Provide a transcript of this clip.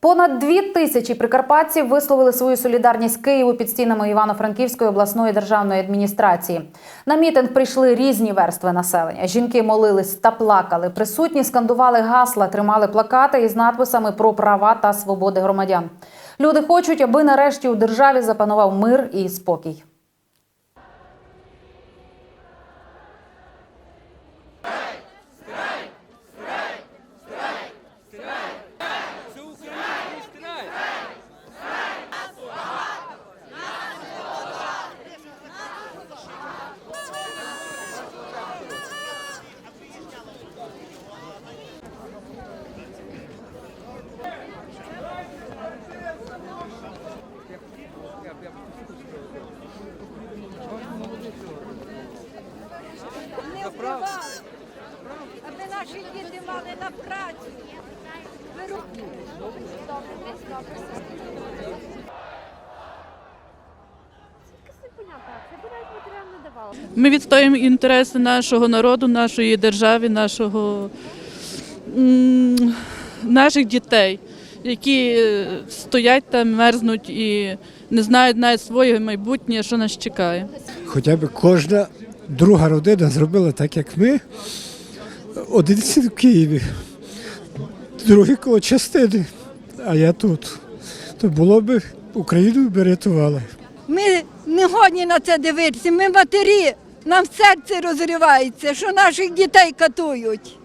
Понад дві тисячі прикарпатців висловили свою солідарність Києву під стінами Івано-Франківської обласної державної адміністрації. На мітинг прийшли різні верстви населення. Жінки молились та плакали. Присутні скандували гасла, тримали плакати із надписами про права та свободи громадян. Люди хочуть, аби нарешті у державі запанував мир і спокій. Вбивали, аби наші діти мали на працю. Виру- Ми відстоюємо інтереси нашого народу, нашої держави, нашого, наших дітей, які е, стоять там, мерзнуть і не знають навіть своє майбутнє, що нас чекає. Хоча б кожна друга родина зробила так, як ми. Один син в Києві, другий коло частини, а я тут. То було б Україну б рятували. Ми не годні на це дивитися. Ми матері. Нам серце розривається, що наших дітей катують.